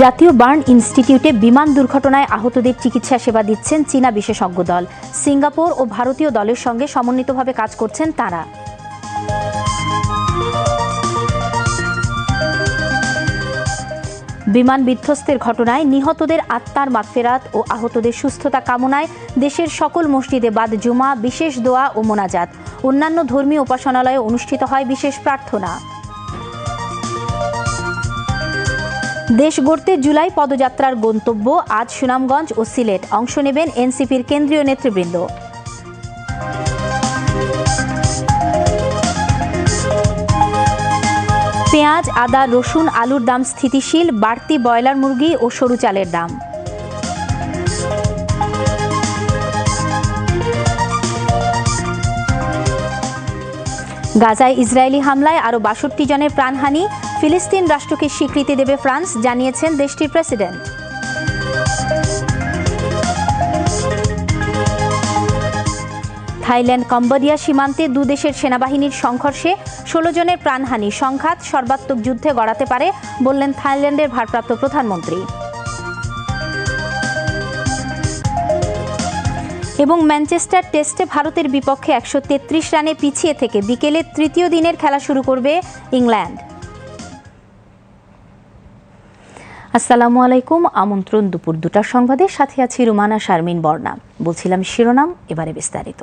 জাতীয় বার্ন ইনস্টিটিউটে বিমান দুর্ঘটনায় আহতদের চিকিৎসা সেবা দিচ্ছেন চীনা বিশেষজ্ঞ দল। সিঙ্গাপুর ও ভারতীয় দলের সঙ্গে সমন্বিতভাবে কাজ করছেন তারা। বিমান বিধ্বস্তের ঘটনায় নিহতদের আত্মার মাগফেরাত ও আহতদের সুস্থতা কামনায় দেশের সকল মসজিদে বাদ জুমা, বিশেষ দোয়া ও মোনাজাত। অন্যান্য ধর্মীয় উপাসনালয়ে অনুষ্ঠিত হয় বিশেষ প্রার্থনা। দেশ গড়তে জুলাই পদযাত্রার গন্তব্য আজ সুনামগঞ্জ ও সিলেট। অংশ নেবেন এনসিপির কেন্দ্রীয় নেতৃবৃন্দ। পেঁয়াজ, আদা, রসুন, আলুর দাম স্থিতিশীল, বাড়তি ব্রয়লার মুরগি ও সরু চালের দাম। গাজায় ইসরায়েলি হামলায় আরও বাষট্টি জনের প্রাণহানি, ফিলিস্তিন রাষ্ট্রকে স্বীকৃতি দেবে ফ্রান্স, জানিয়েছেন দেশটির প্রেসিডেন্ট। থাইল্যান্ড, কম্বোডিয়া সীমান্তে দু দেশের সেনাবাহিনীর সংঘর্ষে ষোলো জনের প্রাণহানি, সংঘাত সর্বাত্মক যুদ্ধে গড়াতে পারে, বললেন থাইল্যান্ডের ভারপ্রাপ্ত প্রধানমন্ত্রী। এবং ম্যানচেস্টার টেস্টে ভারতের বিপক্ষে একশো তেত্রিশ রানে পিছিয়ে থেকে বিকেলে তৃতীয় দিনের খেলা শুরু করবে ইংল্যান্ড। আসসালামু আলাইকুম, আমন্ত্রণ দুপুর দুটার সংবাদে। সাথে আছি রুমানা শারমিন বর্ণা বলছিলাম শিরোনাম, এবারে বিস্তারিত।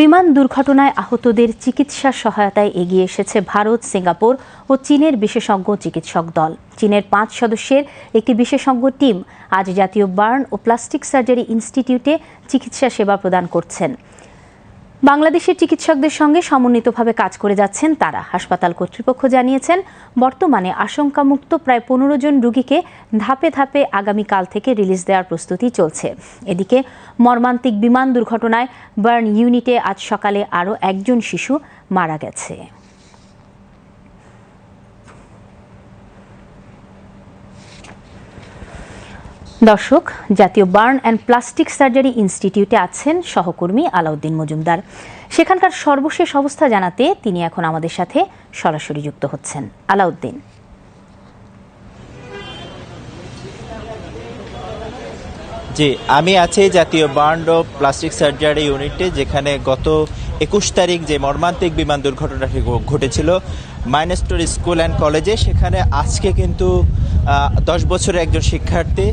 বিমান দুর্ঘটনায় আহতদের চিকিৎসা সহায়তায় এগিয়ে এসেছে ভারত, সিঙ্গাপুর ও চীনের বিশেষজ্ঞ চিকিৎসক দল। চীনের পাঁচ সদস্যের একটি বিশেষজ্ঞ টিম আজ জাতীয় বার্ন ও প্লাস্টিক সার্জারি ইনস্টিটিউটে চিকিৎসা সেবা প্রদান করছেন। বাংলাদেশের চিকিৎসকদের সঙ্গে সমন্বিতভাবে কাজ করে যাচ্ছেন তারা। হাসপাতাল কর্তৃপক্ষ জানিয়েছেন, বর্তমানে আশঙ্কামুক্ত প্রায় পনেরো জন রুগীকে ধাপে ধাপে আগামীকাল থেকে রিলিজ দেওয়ার প্রস্তুতি চলছে। এদিকে মর্মান্তিক বিমান দুর্ঘটনায় বার্ন ইউনিটে আজ সকালে আরও একজন শিশু মারা গেছে। দর্শক, জাতীয় বার্ন অ্যান্ড প্লাস্টিক সার্জারি ইনস্টিটিউটে আছেন সহকর্মী আলাউদ্দিন মজুমদার। সেখানকার সর্বশেষ অবস্থা জানাতে তিনি এখন আমাদের সাথে সরাসরি যুক্ত হচ্ছেন। আলাউদ্দিন। জি, আমি আছি জাতীয় বার্ন ও প্লাস্টিক সার্জারি ইউনিটে, যেখানে গত একুশ তারিখ যে মর্মান্তিক বিমান দুর্ঘটনাটি ঘটেছিল মাইনেস্টোর স্কুল অ্যান্ড কলেজে। সেখানে আজকে কিন্তু দশ বছরের একজন শিক্ষার্থী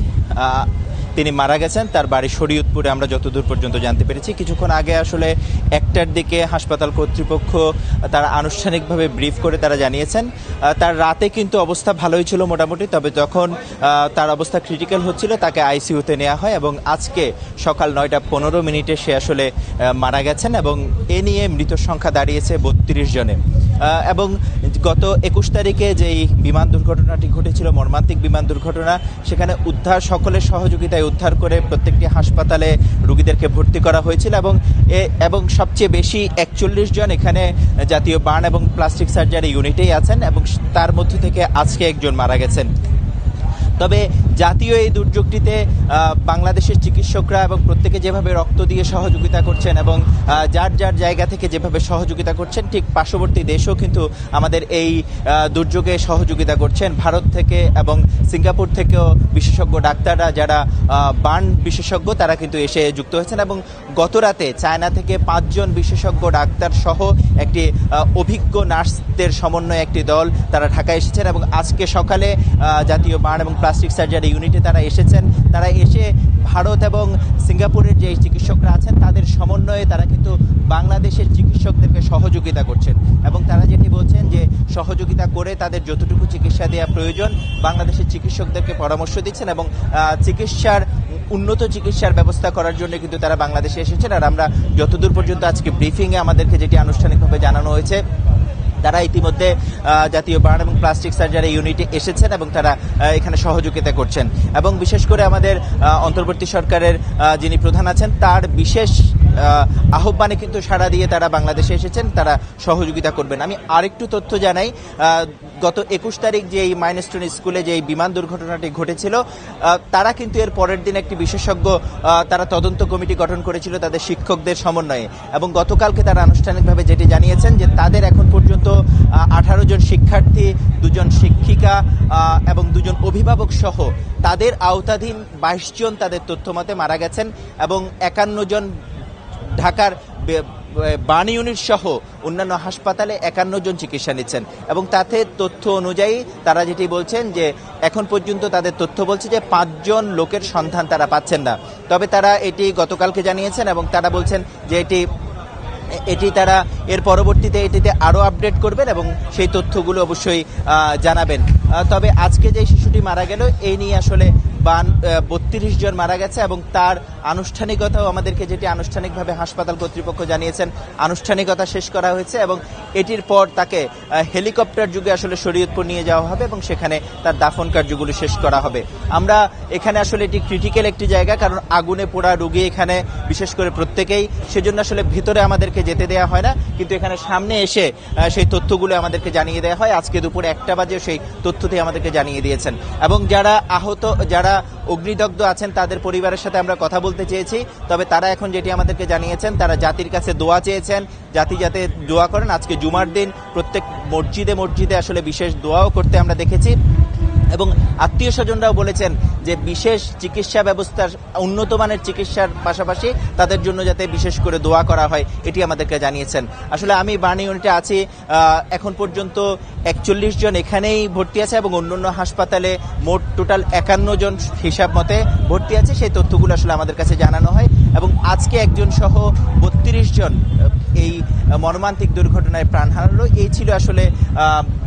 তিনি মারা গেছেন। তার বাড়ি শরীয়তপুরে আমরা যতদূর পর্যন্ত জানতে পেরেছি। কিছুক্ষণ আগে আসলে একটার দিকে হাসপাতাল কর্তৃপক্ষ তারা আনুষ্ঠানিকভাবে ব্রিফ করে তারা জানিয়েছেন। তার রাতে কিন্তু অবস্থা ভালোই ছিল মোটামুটি, তবে যখন তার অবস্থা ক্রিটিক্যাল হচ্ছিল, তাকে আইসিইউতে নেওয়া হয় এবং আজকে সকাল নয়টা পনেরো মিনিটে সে আসলে মারা গেছেন এবং এ নিয়ে মৃত সংখ্যা দাঁড়িয়েছে বত্রিশ জনে। এবং গত একুশ তারিখে যেই বিমান দুর্ঘটনাটি ঘটেছিল, মর্মান্তিক বিমান দুর্ঘটনা, সেখানে উদ্ধার, সকলের সহযোগিতায় উদ্ধার করে প্রত্যেকটি হাসপাতালে রোগীদেরকে ভর্তি করা হয়েছিল এবং এবং সবচেয়ে বেশি একচল্লিশ জন এখানে জাতীয় বার্ন এবং প্লাস্টিক সার্জারি ইউনিটেই আছেন এবং তার মধ্য থেকে আজকে একজন মারা গেছেন। তবে জাতীয় এই দুর্যোগটিতে বাংলাদেশের চিকিৎসকরা এবং প্রত্যেকে যেভাবে রক্ত দিয়ে সহযোগিতা করছেন এবং যার যার জায়গা থেকে যেভাবে সহযোগিতা করছেন, ঠিক পার্শ্ববর্তী দেশও কিন্তু আমাদের এই দুর্যোগে সহযোগিতা করছেন। ভারত থেকে এবং সিঙ্গাপুর থেকেও বিশেষজ্ঞ ডাক্তাররা যারা বার্ন বিশেষজ্ঞ, তারা কিন্তু এসে যুক্ত হয়েছেন এবং গত রাতে চায়না থেকে পাঁচজন বিশেষজ্ঞ ডাক্তার সহ একটি অভিজ্ঞ নার্সদের সমন্বয়ে একটি দল তারা ঢাকায় এসেছেন এবং আজকে সকালে জাতীয় বার্ন এবং প্লাস্টিক সার্জারি ইউনিটে তারা এসেছেন, তারা এসে ভারত এবং সিঙ্গাপুরের যে চিকিৎসকরা আছেন, তাদের সমন্বয়ে তারা কিন্তু বাংলাদেশের চিকিৎসকদেরকে সহযোগিতা করছেন এবং তারা যেটি বলছেন যে সহযোগিতা করে তাদের যতটুকু চিকিৎসা দেওয়া প্রয়োজন, বাংলাদেশের চিকিৎসকদেরকে পরামর্শ দিচ্ছেন এবং চিকিৎসার উন্নত চিকিৎসার ব্যবস্থা করার জন্য কিন্তু তারা বাংলাদেশে এসেছেন। আর আমরা যতদূর পর্যন্ত আজকে ব্রিফিংয়ে আমাদেরকে যেটি আনুষ্ঠানিকভাবে জানানো হয়েছে তারা ইতিমধ্যে জাতীয় বার্ন এবং প্লাস্টিক সার্জারি ইউনিটে এসেছেন এবং তারা এখানে সহযোগিতা করছেন। এবং বিশেষ করে আমাদের অন্তর্বর্তী সরকারের যিনি প্রধান আছেন, তার বিশেষ আহ্বানে কিন্তু সাড়া দিয়ে তারা বাংলাদেশে এসেছেন, তারা সহযোগিতা করবেন। আমি আরেকটু তথ্য জানাই গত একুশ তারিখ যে এই মাইনস্টোন স্কুলে যে বিমান দুর্ঘটনাটি ঘটেছিল তারা কিন্তু এর পরের দিন একটি বিশেষজ্ঞ তারা তদন্ত কমিটি গঠন করেছিল তাদের শিক্ষকদের সমন্বয়ে। এবং গতকালকে তারা আনুষ্ঠানিকভাবে যেটি জানিয়েছেন যে তাদের এখন পর্যন্ত আঠারো জন শিক্ষার্থী, দুজন শিক্ষিকা এবং দুজন অভিভাবক সহ তাদের আওতাধীন বাইশ জন তাদের তথ্য মতে মারা গেছেন এবং একান্ন জন ঢাকার বে- বে- বার্ন ইউনিট সহ অন্যান্য হাসপাতালে একান্ন জন চিকিৎসা নিচ্ছেন। এবং তাতে তথ্য অনুযায়ী তারা যেটি বলছেন যে, এখন পর্যন্ত তাদের তথ্য বলছে যে, পাঁচজন লোকের সন্ধান তারা পাচ্ছেন না। তবে তারা এটি গতকালকে জানিয়েছেন এবং তারা বলছেন যে, এটি এটি তারা এর পরবর্তীতে এটিতে আরও আপডেট করবেন এবং সেই তথ্যগুলো অবশ্যই জানাবেন। তবে আজকে যে শিশুটি মারা গেল, এই নিয়ে আসলে বান বত্রিশ জন মারা গেছে এবং তার আনুষ্ঠানিকতাও আমাদেরকে যেটি আনুষ্ঠানিকভাবে হাসপাতাল কর্তৃপক্ষ জানিয়েছেন, আনুষ্ঠানিকতা শেষ করা হয়েছে এবং এটির পর তাকে হেলিকপ্টার যুগে আসলে শরীয়তপুর নিয়ে যাওয়া হবে এবং সেখানে তার দাফন কার্যগুলো শেষ করা হবে। আমরা এখানে আসলে এটি ক্রিটিক্যাল একটি জায়গা কারণ আগুনে পোড়া রুগী এখানে বিশেষ করে প্রত্যেকেই, সেজন্য আসলে ভিতরে আমাদেরকে যেতে দেওয়া হয় না, কিন্তু এখানে সামনে এসে সেই তথ্যগুলো আমাদেরকে জানিয়ে দেওয়া হয়। আজকে দুপুরে একটা বাজে সেই তথ্যটি আমাদেরকে জানিয়ে দিয়েছেন। এবং যারা আহত, যারা অগ্নিদগ্ধ আছেন, তাদের পরিবারের সাথে আমরা কথা বলতে চেয়েছি। তবে তারা এখন যেটি আমাদেরকে জানিয়েছেন, তারা জাতির কাছে দোয়া চেয়েছেন। জাতি যাতে দোয়া করেন, আজকে জুমার দিন প্রত্যেক মসজিদে মসজিদে আসলে বিশেষ দোয়াও করতে আমরা দেখেছি। এবং আত্মীয় স্বজনরাও বলেছেন যে বিশেষ চিকিৎসা ব্যবস্থার উন্নত মানের চিকিৎসার পাশাপাশি তাদের জন্য যাতে বিশেষ করে দোয়া করা হয়, এটি আমাদেরকে জানিয়েছেন। আসলে আমি বার্ন ইউনিটে আছি এখন পর্যন্ত একচল্লিশ জন এখানেই ভর্তি আছে এবং অন্যান্য হাসপাতালে মোট টোটাল একান্ন জন হিসাব মতে ভর্তি আছে। সেই তথ্যগুলো আসলে আমাদের কাছে জানানো হয় এবং আজকে একজন সহ বত্রিশ জন এই মর্মান্তিক দুর্ঘটনায় প্রাণ হারালো। এই ছিল আসলে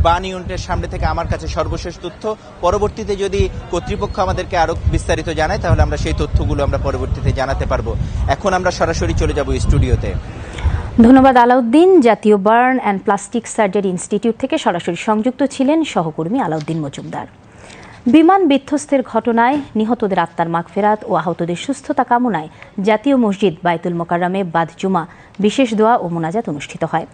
বান ইউনিটের সামনে থেকে আমার কাছে সর্বশেষ তথ্য। পরবর্তীতে যদি কর্তৃপক্ষ আমাদেরকে আরও বিস্তারিত জানায়, তাহলে আমরা সেই তথ্যগুলো আমরা পরবর্তীতে জানাতে পারব। এখন আমরা সরাসরি চলে যাব স্টুডিওতে। ধন্যবাদ, আলাউদ্দিন। জাতীয় burn and plastic surgery institute থেকে সরাসরি সংযুক্ত ছিলেন সহকর্মী আলাউদ্দিন মজুমদার। বিমান বিধ্বস্তের ঘটনায় নিহতদের আত্মার মাগফেরাত ও আহতদের সুস্থতা কামনায় জাতীয় মসজিদ বায়তুল মোকাররমে বাদ জুমা বিশেষ দোয়া ও মোনাজাত অনুষ্ঠিত হয়।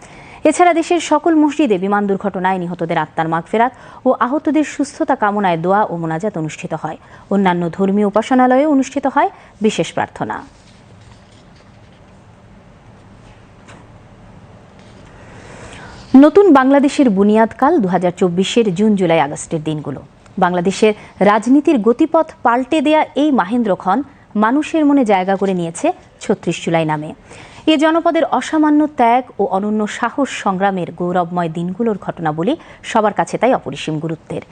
এছাড়া দেশের সকল মসজিদে বিমান দুর্ঘটনায় নিহতদের আত্মার মাগফেরাত ও আহতদের সুস্থতা কামনায় দোয়া ও মোনাজাত অনুষ্ঠিত হয়। অন্যান্য ধর্মীয় উপাসনালয়ে অনুষ্ঠিত হয় বিশেষ প্রার্থনা। নতুন বাংলাদেশের বুনিয়াদকাল দু হাজার চব্বিশের জুন, জুলাই, আগস্টের দিনগুলো। বাংলাদেশের রাজনীতির গতিপথ পাল্টে দেয়া এই মাহেন্দ্রক্ষণ মানুষের মনে জায়গা করে নিয়েছে ছত্রিশ জুলাই নামে। এ জনপদের অসামান্য ত্যাগ ও অনন্য সাহস সংগ্রামের গৌরবময় দিনগুলোর ঘটনাবলী সবার কাছে তাই অপরিসীম গুরুত্বের।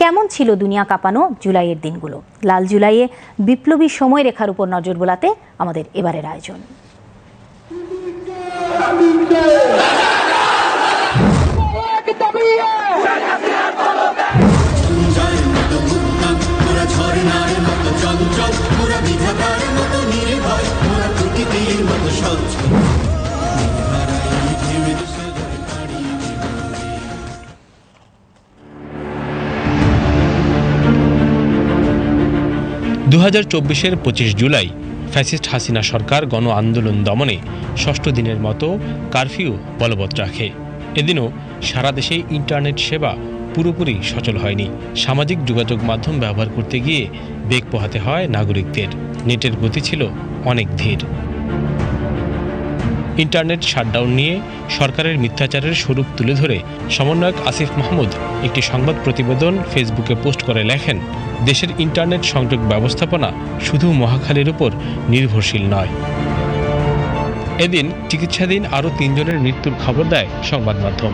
কেমন ছিল দুনিয়া কাঁপানো জুলাইয়ের দিনগুলো? লাল জুলাইয়ে বিপ্লবী সময়রেখার উপর নজর বোলাতে আমাদের এবারের আয়োজন। দু হাজার চব্বিশের পঁচিশ জুলাই ফ্যাসিস্ট হাসিনা সরকার গণ আন্দোলন দমনে ষষ্ঠ দিনের মতো কারফিউ বলবৎ রাখে। এদিনও সারা দেশে ইন্টারনেট সেবা পুরোপুরি সচল হয়নি। সামাজিক যোগাযোগ মাধ্যম ব্যবহার করতে গিয়ে বেগ পোহাতে হয় নাগরিকদের। নেটের গতি ছিল অনেক ধীর। ইন্টারনেট শাটডাউন নিয়ে সরকারের মিথ্যাচারের স্বরূপ তুলে ধরে সমন্বয়ক আসিফ মাহমুদ একটি সংবাদ প্রতিবেদন ফেসবুকে পোস্ট করে লেখেন দেশের ইন্টারনেট সংযোগ ব্যবস্থাপনা শুধু মহাখালীর উপর নির্ভরশীল নয়। এদিন চিকিৎসাধীন আরও তিনজনের মৃত্যুর খবর দেয় সংবাদ মাধ্যম।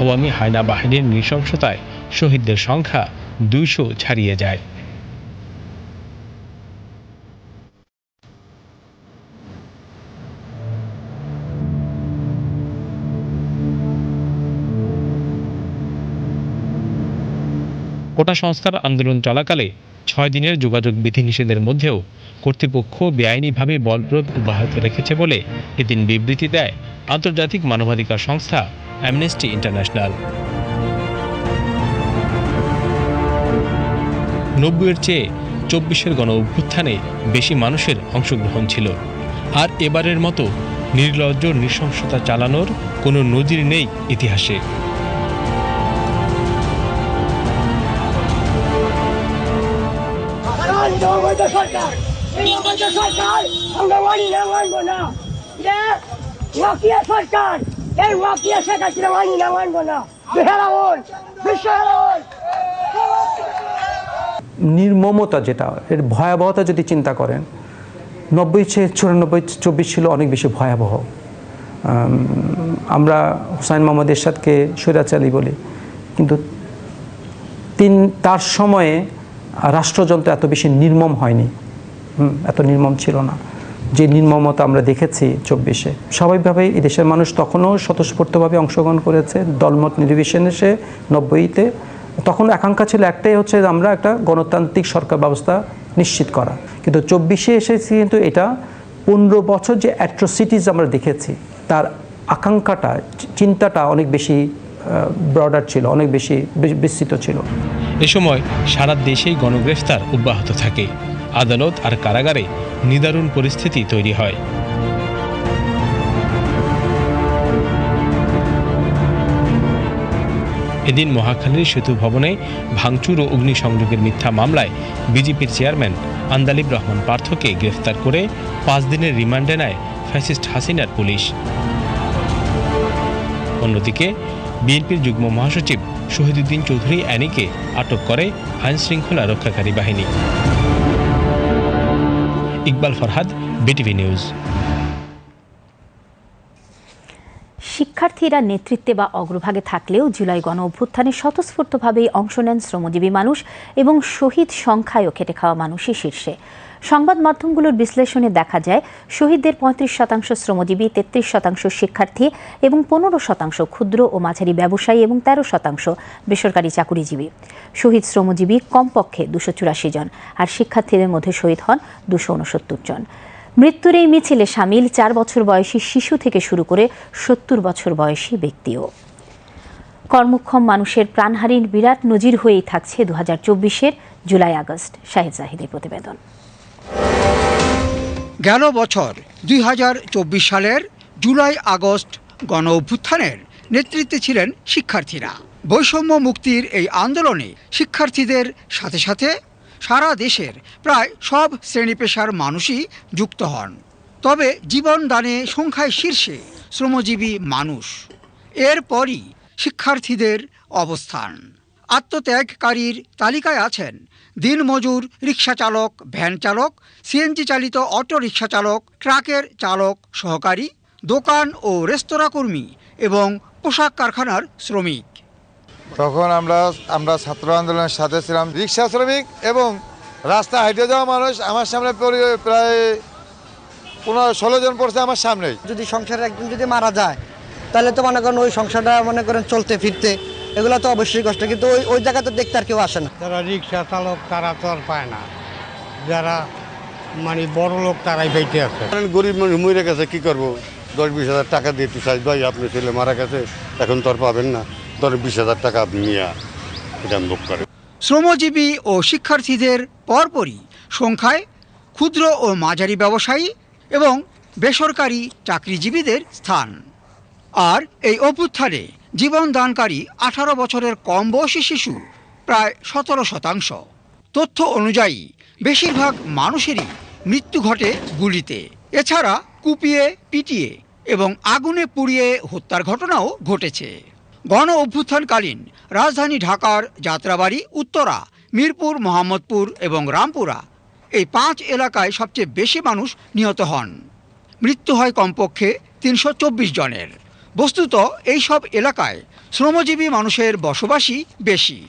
আওয়ামী হায়না বাহিনীর নৃশংসতায় শহীদদের সংখ্যা দুইশো ছাড়িয়ে যায়। কোটা সংস্কার আন্দোলন চলাকালে ছয় দিনের যোগাযোগ বিধিনিষেধের মধ্যেও কর্তৃপক্ষ বেআইনিভাবে বলপ্রয়োগ অব্যাহত রেখেছে বলে এদিন বিবৃতি দেয় আন্তর্জাতিক মানবাধিকার সংস্থা অ্যামনেস্টি ইন্টারন্যাশনাল। নব্বইয়ের চেয়ে চব্বিশের গণ অভ্যুত্থানে বেশি মানুষের অংশগ্রহণ ছিল। আর এবারের মতো নির্লজ্জ নৃশংসতা চালানোর কোনো নজির নেই ইতিহাসে। নির্মমতা যেটা, এর ভয়াবহতা যদি চিন্তা করেন, নব্বই চুরানব্বই, চব্বিশ ছিল অনেক বেশি ভয়াবহ। আমরা হুসাইন মোহাম্মদ এরশাদকে স্বৈরাচারী বলি। কিন্তু তিন, তার সময়ে রাষ্ট্রযন্ত্র এত বেশি নির্মম হয়নি। এত নির্মম ছিল না। যে নির্মমতা আমরা দেখেছি চব্বিশে, স্বাভাবিকভাবেই দেশের মানুষ তখনও স্বতঃস্ফূর্তভাবে অংশগ্রহণ করেছে। দলমত নির্বিশেষে নব্বইতে, তখন আকাঙ্ক্ষা ছিল একটাই হচ্ছে আমরা একটা গণতান্ত্রিক সরকার ব্যবস্থা নিশ্চিত করা। কিন্তু চব্বিশে এসেছি কিন্তু এটা পনেরো বছর যে অ্যাট্রোসিটিস আমরা দেখেছি, তার আকাঙ্ক্ষাটা চিন্তাটা অনেক বেশি ব্রডার ছিল, অনেক বেশি বিস্তৃত ছিল। এ সময় সারা দেশেই গণগ্রেফতার অব্যাহত থাকে। আদালত আর কারাগারে নিদারুণ পরিস্থিতি তৈরি হয়। এদিন মহাখালীর সেতু ভবনে ভাঙচুর ও অগ্নিসংযোগের মিথ্যা মামলায় বিজেপির চেয়ারম্যান আন্দালিব রহমান পার্থকে গ্রেফতার করে পাঁচ দিনের রিমান্ডে নেয় ফ্যাসিস্ট হাসিনার পুলিশ। অন্যদিকে বিএনপির যুগ্ম মহাসচিব শহীদুদ্দিন চৌধুরী অ্যানিকে আটক করে আইন শৃঙ্খলা রক্ষাকারী বাহিনী। Iqbal Farhad, BTV news. শিক্ষার্থীরা নেতৃত্বে বা অগ্রভাগে থাকলেও জুলাই গণ অভ্যুত্থানে স্বতঃস্ফূর্তভাবেই অংশ নেন শ্রমজীবী মানুষ এবং শহীদ সংখ্যায়ও খেটে খাওয়া মানুষই শীর্ষে। সংবাদ মাধ্যমগুলোর বিশ্লেষণে দেখা যায়, শহীদদের পঁয়ত্রিশ শতাংশ শ্রমজীবী, তেত্রিশ শতাংশ শিক্ষার্থী এবং পনেরো শতাংশ ক্ষুদ্র ও মাঝারি ব্যবসায়ী এবং তেরো শতাংশ বেসরকারি চাকুরিজীবী। শহীদ শ্রমজীবী কমপক্ষে দুশো চুরাশি জন আর শিক্ষার্থীদের মধ্যে শহীদ হন দুশো উনসত্তর জন। মৃত্যুর এই মিছিলে সামিল চার বছর বয়সী শিশু থেকে শুরু করে সত্তর বছর বয়সী ব্যক্তিও। কর্মক্ষম মানুষের প্রাণহারির বিরাট নজির হয়েই থাকছে দু হাজার চব্বিশের জুলাই আগস্ট শাহেদ জাহিদের প্রতিবেদন। গেল বছর দুই হাজার চব্বিশ সালের জুলাই আগস্ট গণ অভ্যুত্থানের নেতৃত্বে ছিলেন শিক্ষার্থীরা। বৈষম্য মুক্তির এই আন্দোলনে শিক্ষার্থীদের সাথে সাথে সারা দেশের প্রায় সব শ্রেণি পেশার মানুষই যুক্ত হন। তবে জীবন দানে সংখ্যায় শীর্ষে শ্রমজীবী মানুষ। এরপরই শিক্ষার্থীদের অবস্থান। আত্মত্যাগকারীর তালিকায় আছেন দিনমজুর রিক্সা চালক, ভ্যান চালক, সিএনজি চালিত অটো রিক্সা চালক, ট্রাকের চালক সহকারী, দোকান ও রেস্তোরাঁ কর্মী এবং পোশাক কারখানার শ্রমিক। তখন আমরা আমরা ছাত্র আন্দোলনের সাথে ছিলাম। রিক্সা শ্রমিক এবং রাস্তা হাইটে যাওয়া মানুষ আমার সামনে পরি- প্রায় পনেরো ষোলো জন পড়ছে আমার সামনেই। যদি সংসারে একজন যদি মারা যায় তাহলে তো মনে করেন ওই সংসারটা মনে করেন চলতে ফিরতে এগুলো তো অবশ্যই কষ্ট কিন্তু ওই ওই জায়গা তো দেখতে আর কেউ আসে না। যারা রিক্সা চালক তারা তো আর পায় না। যারা মানে বড় লোক তারাই বেঁচে আছে। গরিব মানুষ মরে গেছে কি করব? দশ বিশ হাজার টাকা দিয়ে একটু চাই ভাই আপনি ছেলে মারা গেছে এখন তো আর পাবেন না। দশ বিশ হাজার টাকা নিয়ে এটা বুক করে। শ্রমজীবী ও শিক্ষার্থীদের পরপরই সংখ্যায় ক্ষুদ্র ও মাঝারি ব্যবসায়ী এবং বেসরকারি চাকরিজীবীদের স্থান। আর এই অভ্যুত্থানে জীবন দানকারী আঠারো বছরের কম বয়সী শিশু প্রায় সতেরো শতাংশ। তথ্য অনুযায়ী, বেশিরভাগ মানুষেরই মৃত্যু ঘটে গুলিতে। এছাড়া কুপিয়ে, পিটিয়ে এবং আগুনে পুড়িয়ে হত্যার ঘটনাও ঘটেছে। গণ অভ্যুত্থানকালীন রাজধানী ঢাকার যাত্রাবাড়ি উত্তরা, মিরপুর, মোহাম্মদপুর এবং রামপুরা। এই পাঁচ এলাকায় সবচেয়ে বেশি মানুষ নিহত হন। মৃত্যু হয় কমপক্ষে তিনশো চব্বিশ জনের। বস্তুত এইসব এলাকায় শ্রমজীবী মানুষের বসবাসই বেশি।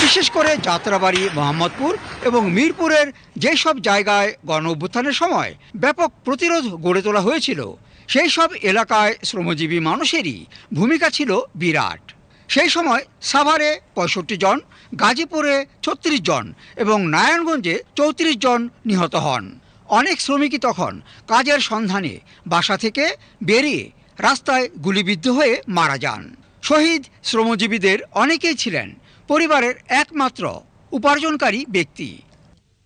বিশেষ করে যাত্রাবাড়ি, মোহাম্মদপুর এবং মিরপুরের যেসব জায়গায় গণ অভ্যুত্থানের সময় ব্যাপক প্রতিরোধ গড়ে তোলা হয়েছিল সেই সব এলাকায় শ্রমজীবী মানুষেরই ভূমিকা ছিল বিরাট। সেই সময় সাভারে পঁয়ষট্টি জন, গাজীপুরে ছত্রিশ জন এবং নারায়ণগঞ্জে চৌত্রিশ জন নিহত হন। অনেক শ্রমিকই তখন কাজের সন্ধানে বাসা থেকে বেরিয়ে রাস্তায় গুলিবিদ্ধ হয়ে মারা যান। শহীদ শ্রমজীবীদের অনেকেই ছিলেন পরিবারের একমাত্র উপার্জনকারী ব্যক্তি।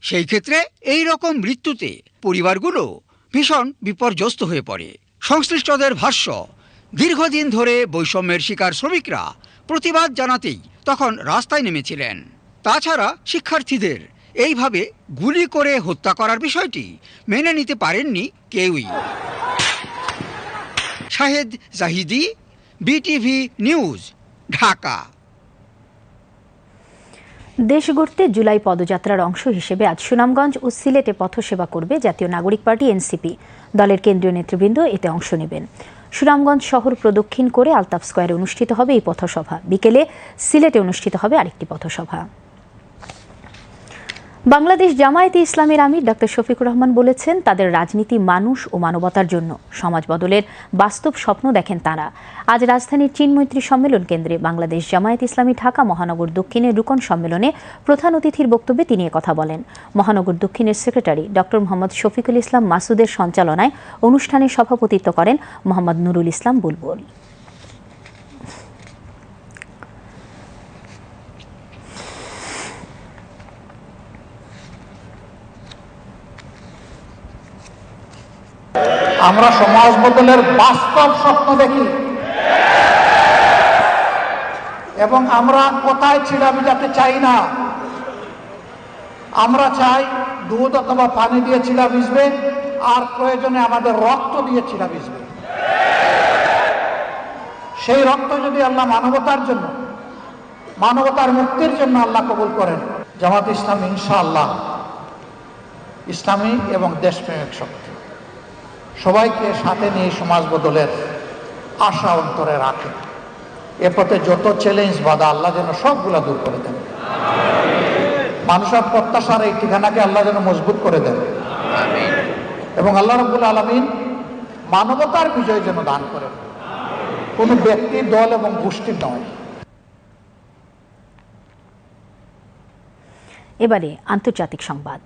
সেই ক্ষেত্রে এই রকম মৃত্যুতে পরিবারগুলো ভীষণ বিপর্যস্ত হয়ে পড়ে। সংশ্লিষ্টদের ভাষ্য, দীর্ঘদিন ধরে বৈষম্যের শিকার শ্রমিকরা প্রতিবাদ জানাতেই তখন রাস্তায় নেমেছিলেন। তাছাড়া শিক্ষার্থীদের এইভাবে গুলি করে হত্যা করার বিষয়টি মেনে নিতে পারেননি কেউই। Shahed Zahidi, BTV news, Dhaka. দেশ গড়তে জুলাই পদযাত্রার অংশ হিসেবে আজ সুনামগঞ্জ ও সিলেটে পথসেবা করবে জাতীয় নাগরিক পার্টি এনসিপি। দলের কেন্দ্রীয় নেতৃবৃন্দ এতে অংশ নেবেন। সুনামগঞ্জ শহর প্রদক্ষিণ করে আলতাফ স্কোয়ারে অনুষ্ঠিত হবে এই পথসভা। বিকেলে সিলেটে অনুষ্ঠিত হবে আরেকটি পথসভা। বাংলাদেশ জামায়াতে ইসলামের আমির ডক্টর শফিকুর রহমান বলেছেন, তাদের রাজনীতি মানুষ ও মানবতার জন্য। সমাজ বদলের বাস্তব স্বপ্ন দেখেন তারা। আজ রাজধানীর চীনমৈত্রী সম্মেলন কেন্দ্রে বাংলাদেশ জামায়াত ইসলামী ঢাকা মহানগর দক্ষিণের রুকন সম্মেলনে প্রধান অতিথির বক্তব্যে তিনি কথা বলেন। মহানগর দক্ষিণের সেক্রেটারি ডক্টর মোহাম্মদ শফিকুল ইসলাম মাসুদের সঞ্চালনায় অনুষ্ঠানে সভাপতিত্ব করেন মোহাম্মদ নুরুল ইসলাম বুলবুল। আমরা সমাজ বদলের বাস্তব স্বপ্ন দেখি। এবং আমরা কোথায় ছিড়া যাতে চাই না। আমরা চাই দুধ অথবা পানি দিয়ে ছিড়া ভিজবে, আর প্রয়োজনে আমাদের রক্ত দিয়ে ছিড়া ভিজবে। সেই রক্ত যদি আল্লাহ মানবতার জন্য, মানবতার মুক্তির জন্য আল্লাহ কবুল করেন। জামাত ইসলাম ইনশাআল্লাহ, ইসলামী এবং দেশপ্রেমিক শক্তি সবাইকে সাথে নিয়ে সমাজ বদলের আশা অন্তরে রাখে। এ পথে যত চ্যালেঞ্জ বাধা, আল্লাহ যেন সবগুলা দূর করে দেন। মানুষের প্রত্যাশার এই ঠিকানাকে আল্লাহ যেন মজবুত করে দেন। এবং আল্লাহ রবুল আলমিন মানবতার বিজয় যেন দান করেন। কোনো ব্যক্তি, দল এবং গোষ্ঠীর নয়। এবারে আন্তর্জাতিক সংবাদ।